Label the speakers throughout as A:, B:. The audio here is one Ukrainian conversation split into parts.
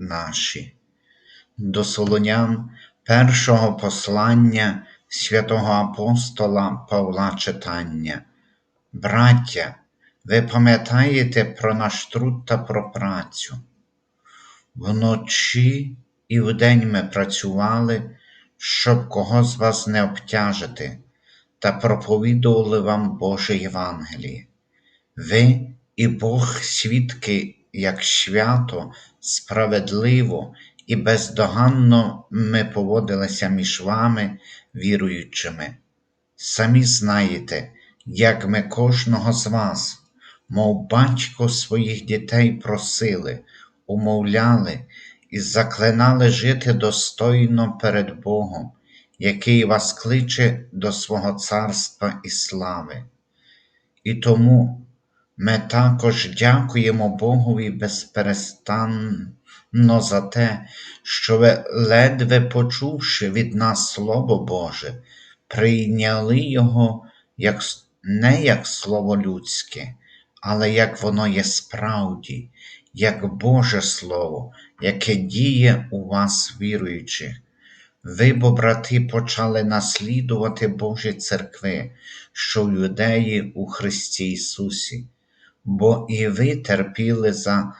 A: наші. До Солонян першого послання святого апостола Павла читання. Браття, ви пам'ятаєте про наш труд та про працю. Вночі і вдень ми працювали, щоб кого з вас не обтяжити, та проповідували вам Боже Євангеліє. Ви і Бог свідки, як свято, справедливо і бездоганно ми поводилися між вами, віруючими. Самі знаєте, як ми кожного з вас, мов батько своїх дітей просили, умовляли і заклинали жити достойно перед Богом, який вас кличе до свого царства і слави. І тому ми також дякуємо Богові безперестанно за те, що ви, ледве почувши від нас Слово Боже, прийняли Його як, не як Слово людське, але як воно є справді, як Боже Слово, яке діє у вас віруючих. Ви, бо, брати, почали наслідувати Божі церкви, що в юдеї у Христі Ісусі, бо і ви терпіли за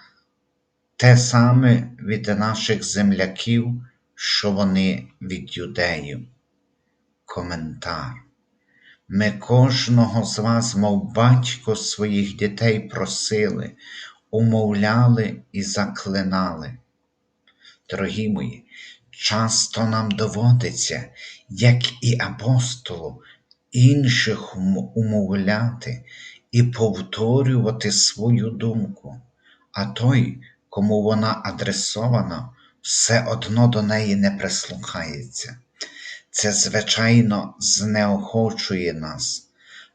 A: те саме від наших земляків, що вони від юдеїв. Коментар. Ми кожного з вас, мов батько своїх дітей, просили, умовляли і заклинали. Дорогі мої, часто нам доводиться, як і апостолу, інших умовляти і повторювати свою думку, а той, кому вона адресована, все одно до неї не прислухається. Це, звичайно, знеохочує нас,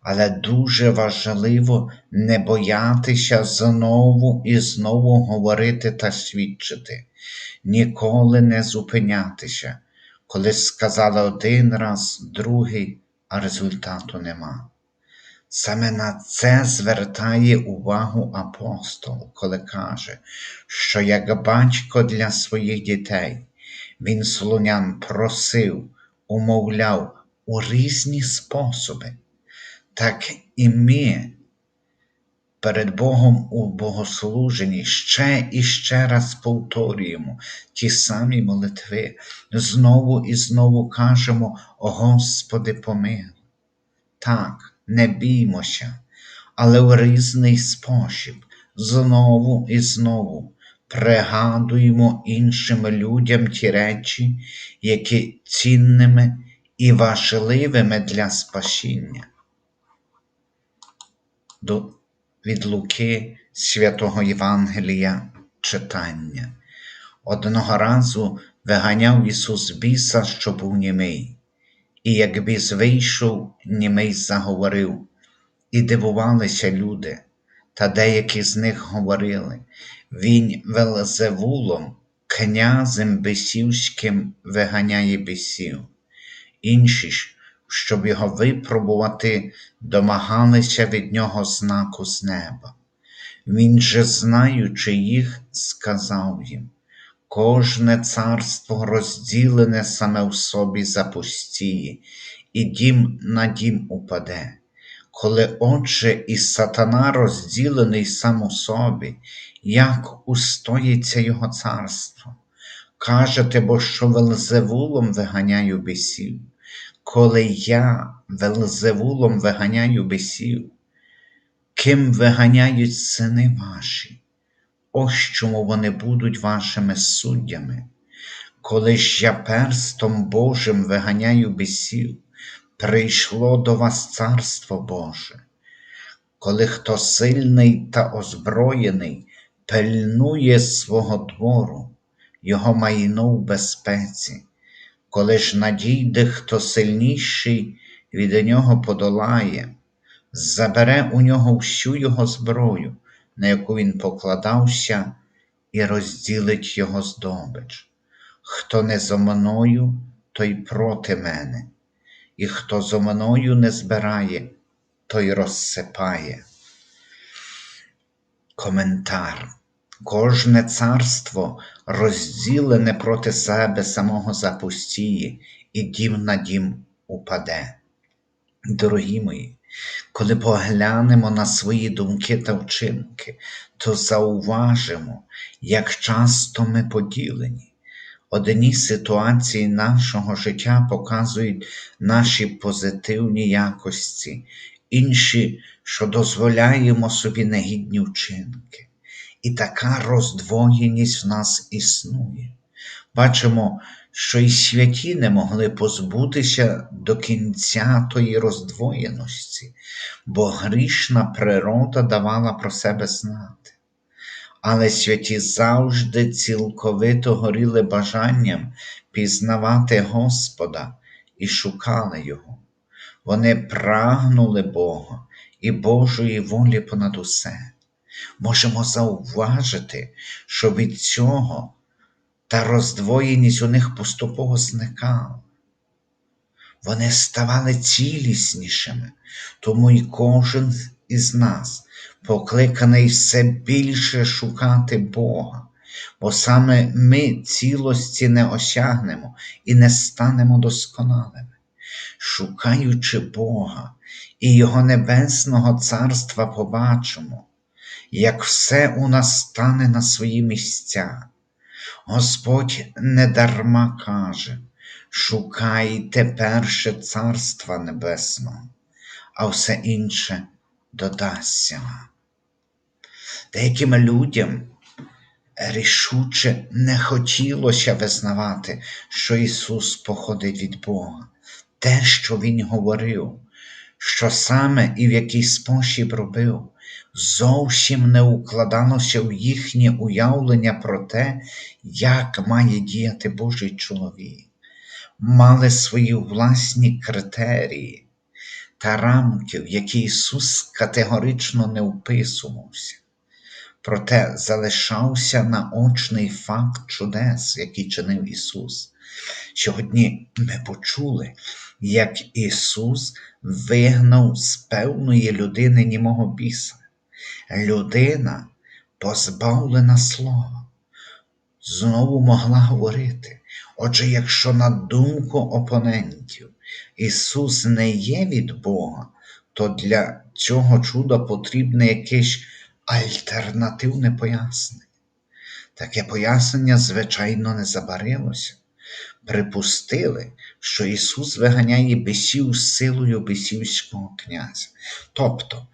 A: але дуже важливо не боятися знову і знову говорити та свідчити, ніколи не зупинятися, коли сказали один раз, другий, а результату нема. Саме на це звертає увагу апостол, коли каже, що як батько для своїх дітей, він слонян просив, умовляв у різні способи, так і ми перед Богом у богослуженні ще і ще раз повторюємо ті самі молитви, знову і знову кажемо, Господи, помилуй. Так не біймося, але в різний спосіб, знову і знову пригадуємо іншим людям ті речі, які цінними і важливими для спасіння. До, від Луки святого Євангелія читання. Одного разу виганяв Ісус біса, що був німий. І як біс вийшов, німий заговорив, і дивувалися люди, та деякі з них говорили Він Велзевулом, князем бесівським виганяє бісів. Інші ж, щоб його випробувати, домагалися від нього знаку з неба. Він же, знаючи їх, сказав їм Кожне царство розділене саме в собі запустіє, і дім на дім упаде. Коли, отже, і сатана розділений сам у собі, як устоїться його царство? Кажете, бо що Велзевулом виганяю бісів, коли я Велзевулом виганяю бісів, ким виганяють сини ваші? Ось чому вони будуть вашими суддями. Коли ж я перстом Божим виганяю бісів, прийшло до вас Царство Боже. Коли хто сильний та озброєний пильнує свого двору, його майно в безпеці. Коли ж надійде, хто сильніший від нього подолає, забере у нього всю його зброю, на яку він покладався, і розділить його здобич. Хто не зо мною, той проти мене, і хто зо мною не збирає, той розсипає. Коментар. Кожне царство розділене проти себе самого запустіє, і дім на дім упаде. Дорогі мої, коли поглянемо на свої думки та вчинки, то зауважимо, як часто ми поділені. Одні ситуації нашого життя показують наші позитивні якості, інші, що дозволяємо собі негідні вчинки. І така роздвоєність в нас існує. Бачимо, що і святі не могли позбутися до кінця тої роздвоєності, бо грішна природа давала про себе знати. Але святі завжди цілковито горіли бажанням пізнавати Господа і шукали Його. Вони прагнули Бога і Божої волі понад усе. Можемо зауважити, що від цього та роздвоєність у них поступово зникала. Вони ставали ціліснішими, тому й кожен із нас покликаний все більше шукати Бога, бо саме ми цілості не осягнемо і не станемо досконалими. Шукаючи Бога і Його Небесного Царства, побачимо, як все у нас стане на свої місця. Господь недарма каже, шукайте перше Царства Небесного, а все інше додасться. Деяким людям рішуче не хотілося визнавати, що Ісус походить від Бога, те, що Він говорив, що саме і в який спосіб робив, зовсім не укладалося в їхнє уявлення про те, як має діяти Божий чоловік, мали свої власні критерії та рамки, в які Ісус категорично не вписувався. Проте залишався наочний факт чудес, який чинив Ісус. Сьогодні ми почули, як Ісус вигнав з певної людини німого біса. Людина, позбавлена слова, знову могла говорити. Отже, якщо на думку опонентів Ісус не є від Бога, то для цього чуда потрібне якесь альтернативне пояснення. Таке пояснення, звичайно, не забарилося. Припустили, що Ісус виганяє бесів силою бесівського князя, тобто,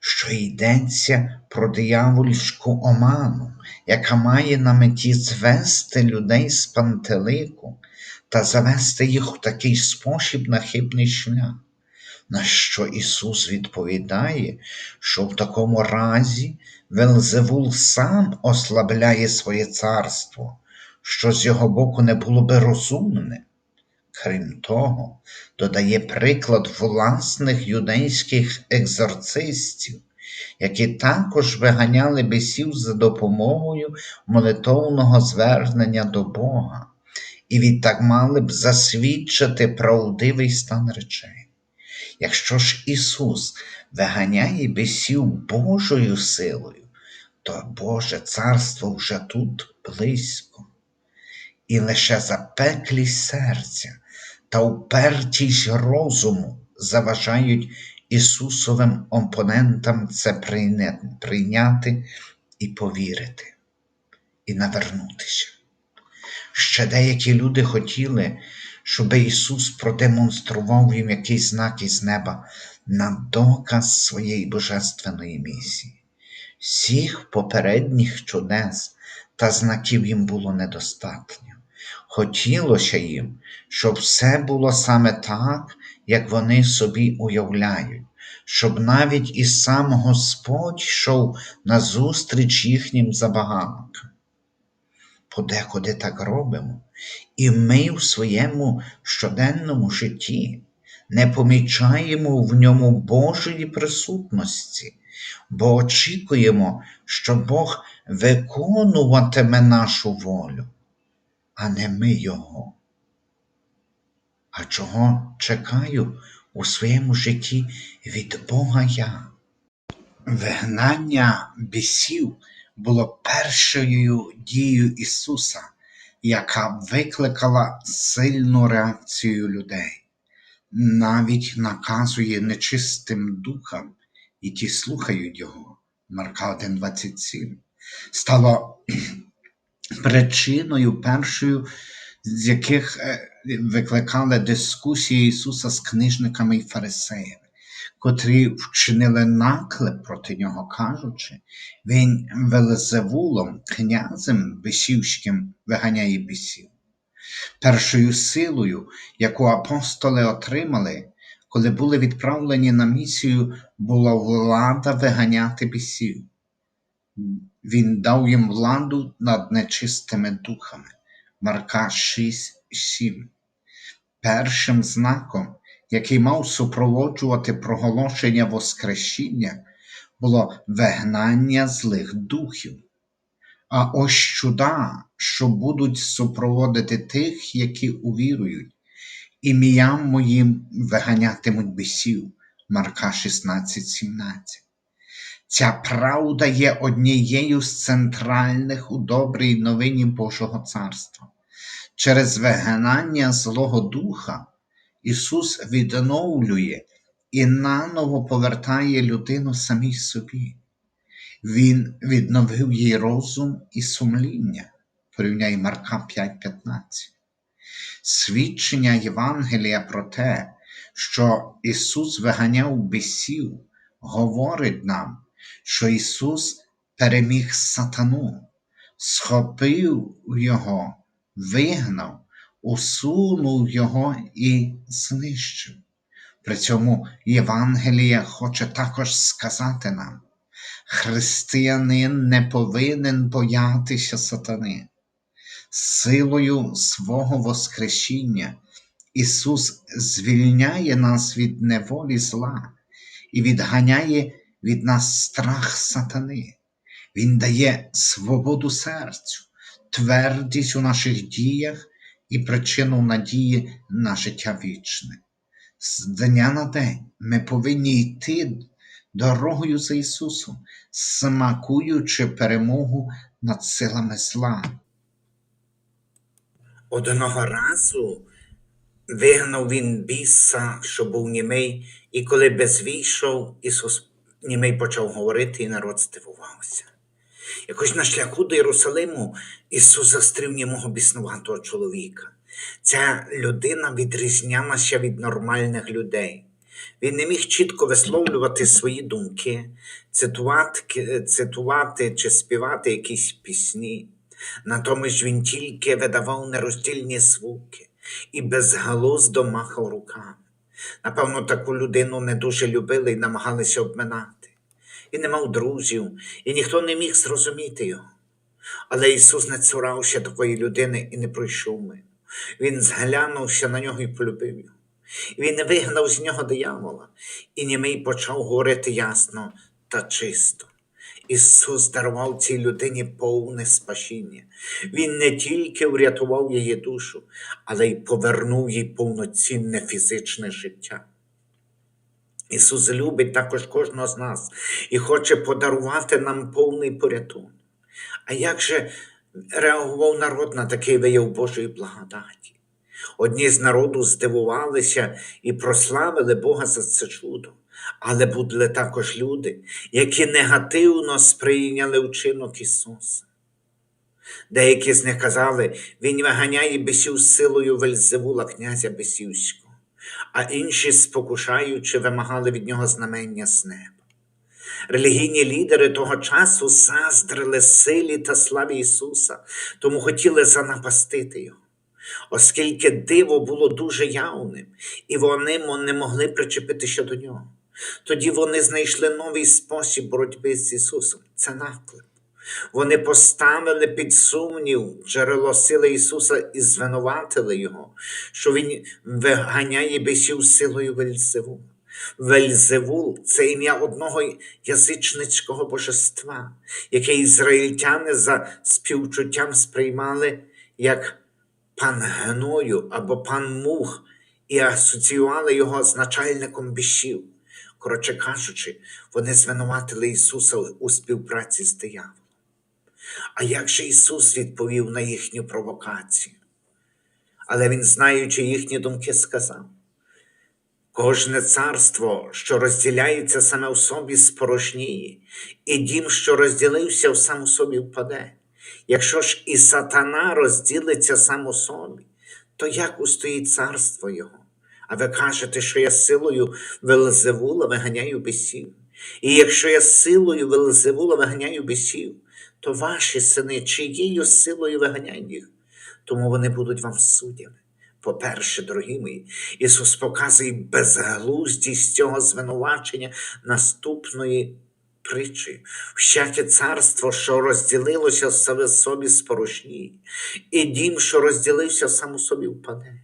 A: що йдеться про диявольську оману, яка має на меті звести людей з пантелику та завести їх у такий спосіб на хибний шлях. На що Ісус відповідає, що в такому разі Велзевул сам ослабляє своє царство, що з його боку не було би розумне. Крім того, додає приклад власних юдейських екзорцистів, які також виганяли бісів за допомогою молитовного звернення до Бога, і відтак мали б засвідчити правдивий стан речей. Якщо ж Ісус виганяє бісів Божою силою, то Боже царство вже тут близько. І лише запеклість серця та упертість розуму заважають Ісусовим опонентам це прийняти і повірити, і навернутися. Ще деякі люди хотіли, щоб Ісус продемонстрував їм якийсь знак із неба на доказ своєї божественної місії. Всіх попередніх чудес та знаків їм було недостатньо. Хотілося їм, щоб все було саме так, як вони собі уявляють, щоб навіть і сам Господь йшов назустріч їхнім забаганкам. подекуди так робимо, і ми в своєму щоденному житті не помічаємо в ньому Божої присутності, бо очікуємо, що Бог виконуватиме нашу волю, а не ми Його. А чого чекаю у своєму житті від Бога я? Вигнання бісів було першою дією Ісуса, яка викликала сильну реакцію людей, навіть наказує нечистим духам, і ті слухають Його. Марка 1,27 стало причиною першою, з яких е, викликали дискусії Ісуса з книжниками і фарисеями, котрі вчинили наклеп проти нього, кажучи, він Велзевулом, князем бесівським виганяє бісів. Першою силою, яку апостоли отримали, коли були відправлені на місію, була влада виганяти бісів. Він дав їм владу над нечистими духами. Марка 6, 7. Першим знаком, який мав супроводжувати проголошення Воскресіння, було вигнання злих духів. А ось чуда, що будуть супроводити тих, які увірують, ім'ям моїм виганятимуть бісів. Марка 16, 17. Ця правда є однією з центральних у добрій новині Божого Царства. Через вигнання Злого Духа Ісус відновлює і наново повертає людину самій собі. Він відновив їй розум і сумління. Порівняй Марка 5:15. Свідчення Євангелія про те, що Ісус виганяв бісів, говорить нам, що Ісус переміг сатану, схопив його, вигнав, усунув його і знищив. При цьому Євангелія хоче також сказати нам, християнин не повинен боятися сатани. Силою свого Воскресіння Ісус звільняє нас від неволі зла і відганяє від нас страх сатани. Він дає свободу серцю, твердість у наших діях і причину надії на життя вічне. З дня на день ми повинні йти дорогою за Ісусом, смакуючи перемогу над силами зла.
B: Одного разу вигнав він біса, що був німий, і коли безвійшов, Ісус німий почав говорити, і народ здивувався. Якось на шляху до Єрусалиму Ісус застрів німого біснуватого чоловіка. Ця людина відрізнялася від нормальних людей. Він не міг чітко висловлювати свої думки, цитувати, цитувати чи співати якісь пісні. Натомість він тільки видавав нероздільні звуки і безгалуздо махав руками. Напевно, таку людину не дуже любили і намагалися обминати. І не мав друзів, і ніхто не міг зрозуміти його. Але Ісус не цурався такої людини і не пройшов мимо. Він зглянувся на нього і полюбив його. Він вигнав з нього диявола, і німий почав говорити ясно та чисто. Ісус дарував цій людині повне спасіння. Він не тільки врятував її душу, але й повернув їй повноцінне фізичне життя. Ісус любить також кожного з нас і хоче подарувати нам повний порятунок. А як же реагував народ на такий вияв Божої благодаті? Одні з народу здивувалися і прославили Бога за це чудо, але були також люди, які негативно сприйняли вчинок Ісуса. Деякі з них казали, Він виганяє бесів силою Вельзевула, князя Бесівського, а інші, спокушаючи, вимагали від нього знамення з неба. Релігійні лідери того часу заздрили силі та славі Ісуса, тому хотіли занапастити Його. Оскільки диво було дуже явним, і вони не могли причепитися до нього. Тоді вони знайшли новий спосіб боротьби з Ісусом це наклеп. Вони поставили під сумнів джерело сили Ісуса і звинуватили Його, що Він виганяє бісів силою Вельзевула. Вельзевул це ім'я одного язичницького божества, яке ізраїльтяни за співчуттям сприймали як пан Гною або пан Мух і асоціювали його з начальником бісів. Коротше кажучи, вони звинуватили Ісуса у співпраці з дияволом. А як же Ісус відповів на їхню провокацію? Але Він, знаючи їхні думки, сказав: Кожне царство, що розділяється саме в собі, спорожніє, і дім, що розділився, сам у собі впаде. Якщо ж і сатана розділиться сам у собі, то як устоїть царство його? А ви кажете, що я силою Велзевула виганяю бісів. І якщо я силою Велзевула виганяю бісів, то ваші сини чиєю силою виганяють їх? Тому вони будуть вам суддями. По-перше, дорогі мої, Ісус показує безглуздість цього звинувачення наступної притчі. Всяке царство, що розділилося саме собі спорожніє, і дім, що розділився сам у собі впаде.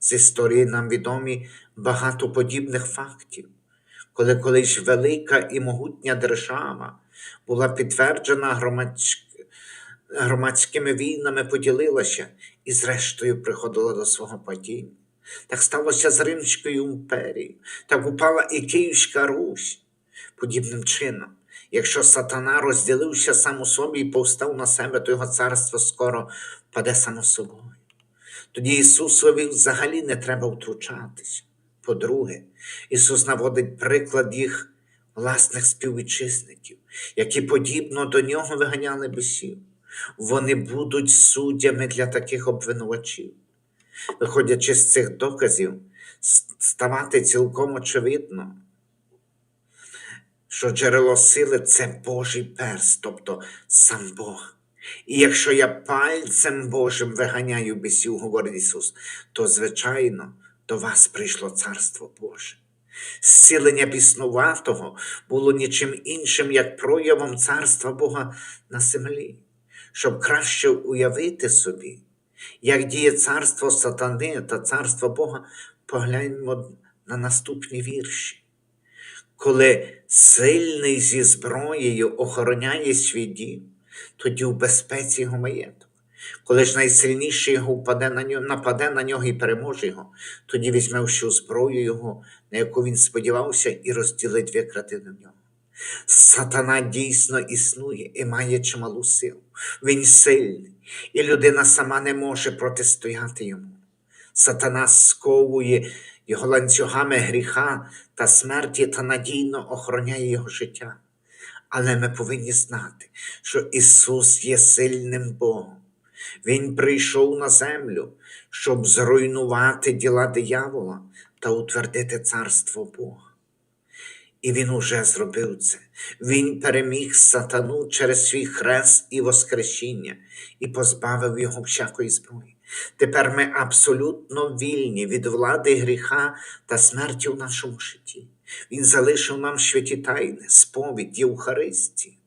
B: З історії нам відомі багато подібних фактів, коли колись велика і могутня держава була підтверджена громадськ... громадськими війнами, поділилася і, зрештою, приходила до свого падіння. Так сталося з Римською імперією, так упала і Київська Русь. Подібним чином, якщо сатана розділився сам у собі і повстав на себе, то його царство скоро впаде само собою. Тоді Ісусові взагалі не треба втручатися. По-друге, Ісус наводить приклад їх власних співвітчизників, які подібно до нього виганяли бісів. Вони будуть суддями для таких обвинувачів. Виходячи з цих доказів, ставати цілком очевидно, що джерело сили це Божий перст, тобто сам Бог. І якщо я пальцем Божим виганяю бісів, говорить Ісус, то, звичайно, до вас прийшло Царство Боже. Зцілення біснуватого було нічим іншим, як проявом Царства Бога на землі, щоб краще уявити собі, як діє царство сатани та царство Бога, погляньмо на наступні вірші. Коли сильний зі зброєю охороняє свій дім, тоді в безпеці його маєток. Коли ж найсильніший його впаде на нього, нападе на нього і переможе його, тоді візьме всю зброю його, на яку він сподівався, і розділить викрати на нього. Сатана дійсно існує і має чималу силу. Він сильний, і людина сама не може протистояти йому. Сатана сковує його ланцюгами гріха та смерті та надійно охороняє його життя. Але ми повинні знати, що Ісус є сильним Богом. Він прийшов на землю, щоб зруйнувати діла диявола та утвердити царство Бога. І він уже зробив це. Він переміг сатану через свій хрест і воскресіння і позбавив його всякої зброї. Тепер ми абсолютно вільні від влади гріха та смерті в нашому житті. Він залишив нам святі тайни, сповідь Євхаристії.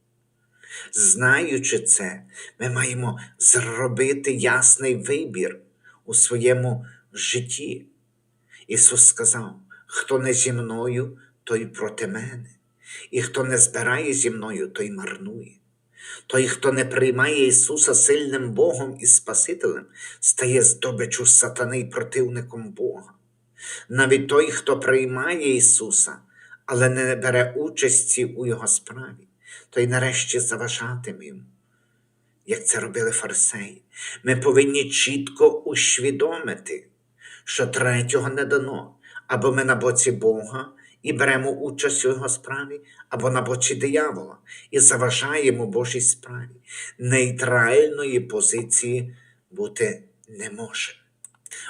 B: Знаючи це, ми маємо зробити ясний вибір у своєму житті. Ісус сказав: хто не зі мною, той проти мене, і хто не збирає зі мною, той марнує. Той, хто не приймає Ісуса сильним Богом і Спасителем, стає здобичу сатани й противником Бога. Навіть той, хто приймає Ісуса, але не бере участі у Його справі, той нарешті заважатиме як це робили фарисеї. Ми повинні чітко усвідомити, що третього не дано, або ми на боці Бога і беремо участь у Його справі, або на боці диявола і заважаємо Божій справі. Нейтральної позиції бути не може.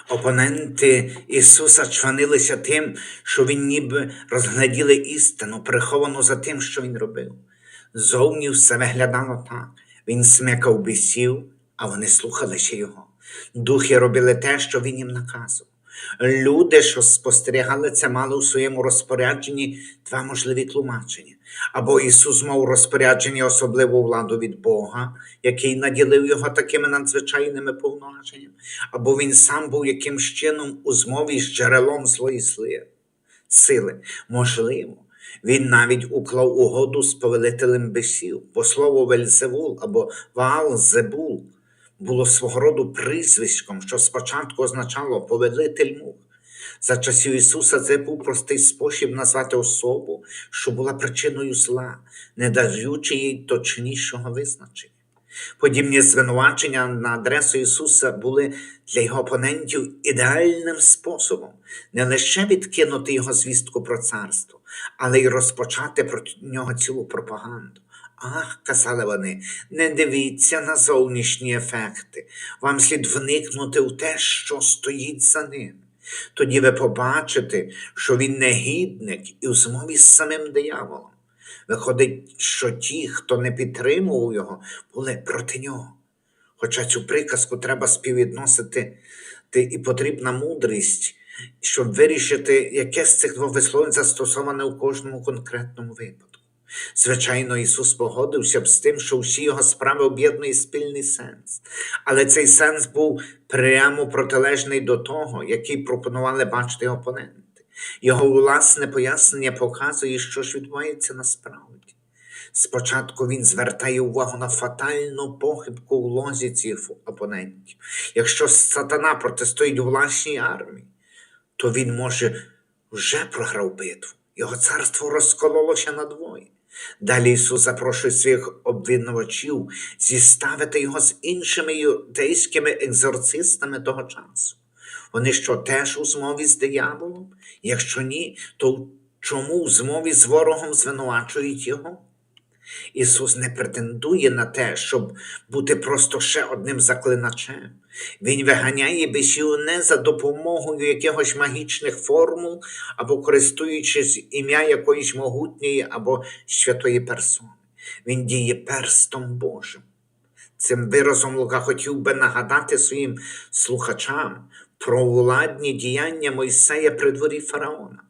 B: Опоненти Ісуса чванилися тим, що Він ніби розгляділи істину, приховану за тим, що Він робив. Зовні все виглядало так. Він смикав бісів, а вони слухалися його. Духи робили те, що він їм наказував. Люди, що спостерігали це, мали у своєму розпорядженні два можливі тлумачення. Або Ісус мав розпорядження особливу владу від Бога, який наділив його такими надзвичайними повноваженнями, або він сам був якимсь чином у змові з джерелом злої сили. Можливо, він навіть уклав угоду з повелителем бесів, бо слово Вельзевул або Ваал-Зебул було свого роду прізвиськом, що спочатку означало повелитель мух. За часів Ісуса це був простий спосіб назвати особу, що була причиною зла, не даючи їй точнішого визначення. Подібні звинувачення на адресу Ісуса були для його опонентів ідеальним способом не лише відкинути його звістку про царство, але й розпочати проти нього цілу пропаганду. Ах, казали вони, не дивіться на зовнішні ефекти, вам слід вникнути у те, що стоїть за ним. Тоді ви побачите, що він негідник і у змові з самим дияволом. Виходить, що ті, хто не підтримував його, були проти нього. Хоча цю приказку треба співвідносити і потрібна мудрість, щоб вирішити, яке з цих двох висловлень застосоване у кожному конкретному випадку. Звичайно, Ісус погодився б з тим, що всі його справи об'єднує спільний сенс. Але цей сенс був прямо протилежний до того, який пропонували бачити опоненти. Його власне пояснення показує, що ж відбувається насправді. Спочатку він звертає увагу на фатальну похибку в лозі цих опонентів. Якщо сатана протистоїть власній армії, то він може вже програв битву. Його царство розкололося надвоє. Далі Ісус запрошує своїх обвинувачів зіставити його з іншими юдейськими екзорцистами того часу. Вони що теж у змові з дияволом? Якщо ні, то чому в змові з ворогом звинувачують його? Ісус не претендує на те, щоб бути просто ще одним заклиначем. Він виганяє бесію не за допомогою якихось магічних формул або користуючись ім'я якоїсь могутньої або святої персони. Він діє перстом Божим. Цим виразом Лука хотів би нагадати своїм слухачам про владні діяння Мойсея при дворі фараона.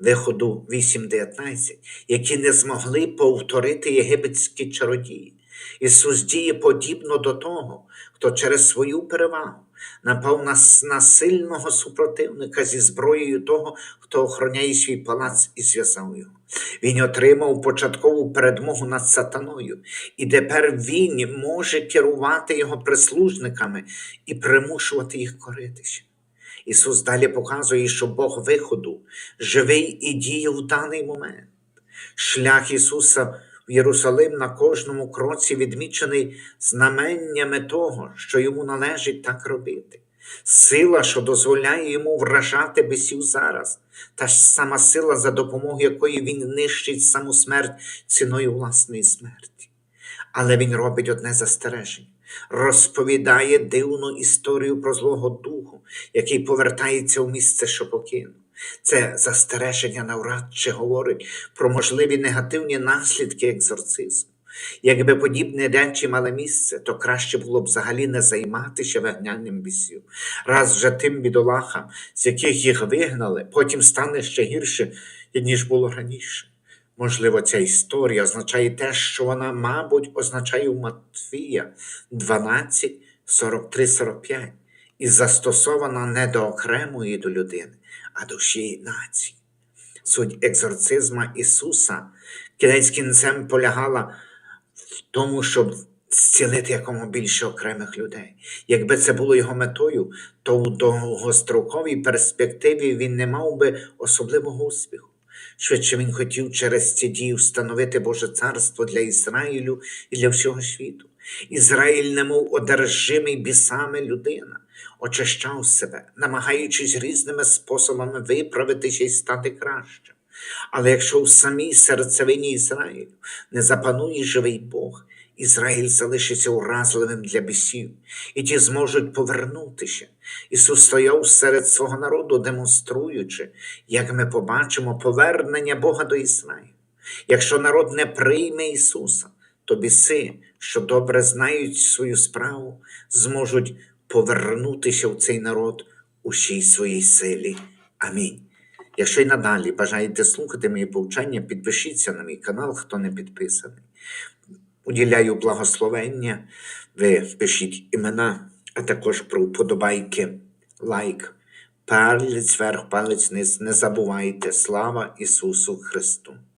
B: Виходу 8.19, які не змогли повторити єгипетські чародії. Ісус діє подібно до того, хто через свою перевагу напав на, на сильного супротивника зі зброєю того, хто охороняє свій палац і зв'язав його. Він отримав початкову передмогу над сатаною, і тепер він може керувати його прислужниками і примушувати їх коритися. Ісус далі показує, що Бог виходу живий і діє в даний момент. Шлях Ісуса в Єрусалим на кожному кроці відмічений знаменнями того, що йому належить так робити. Сила, що дозволяє йому вражати бесів зараз, та ж сама сила, за допомогою якої він нищить саму смерть ціною власної смерті. Але він робить одне застереження. Розповідає дивну історію про Злого Духу, який повертається у місце, що покинув. Це застереження навряд чи говорить про можливі негативні наслідки екзорцизму. Якби подібні речі мали місце, то краще було б взагалі не займатися вигнанням бісів. Раз вже тим бідолахам, з яких їх вигнали, потім стане ще гірше, ніж було раніше. Можливо, ця історія означає те, що вона, мабуть, означає у Матфія 12, 43, 45 і застосована не до окремої до людини, а до всієї нації. Суть екзорцизма Ісуса кінець кінцем полягала в тому, щоб зцілити якомога більше окремих людей. Якби це було його метою, то в довгостроковій перспективі він не мав би особливого успіху. Швидше він хотів через ці дії встановити Боже царство для Ізраїлю і для всього світу. Ізраїль, немов одержимий бісами людина, очищав себе, намагаючись різними способами виправитися і стати кращим. Але якщо в самій серцевині Ізраїлю не запанує живий Бог, Ізраїль залишиться уразливим для бісів, і ті зможуть повернутися. Ісус стояв серед свого народу, демонструючи, як ми побачимо повернення Бога до Ізраїлю. Якщо народ не прийме Ісуса, то біси, що добре знають свою справу, зможуть повернутися в цей народ у всій своїй силі. Амінь. Якщо й надалі бажаєте слухати мої повчання, підпишіться на мій канал, хто не підписаний. Уділяю благословення, ви пишіть імена, а також про вподобайки, лайк, палець вверх, палець вниз. Не забувайте. Слава Ісусу Христу!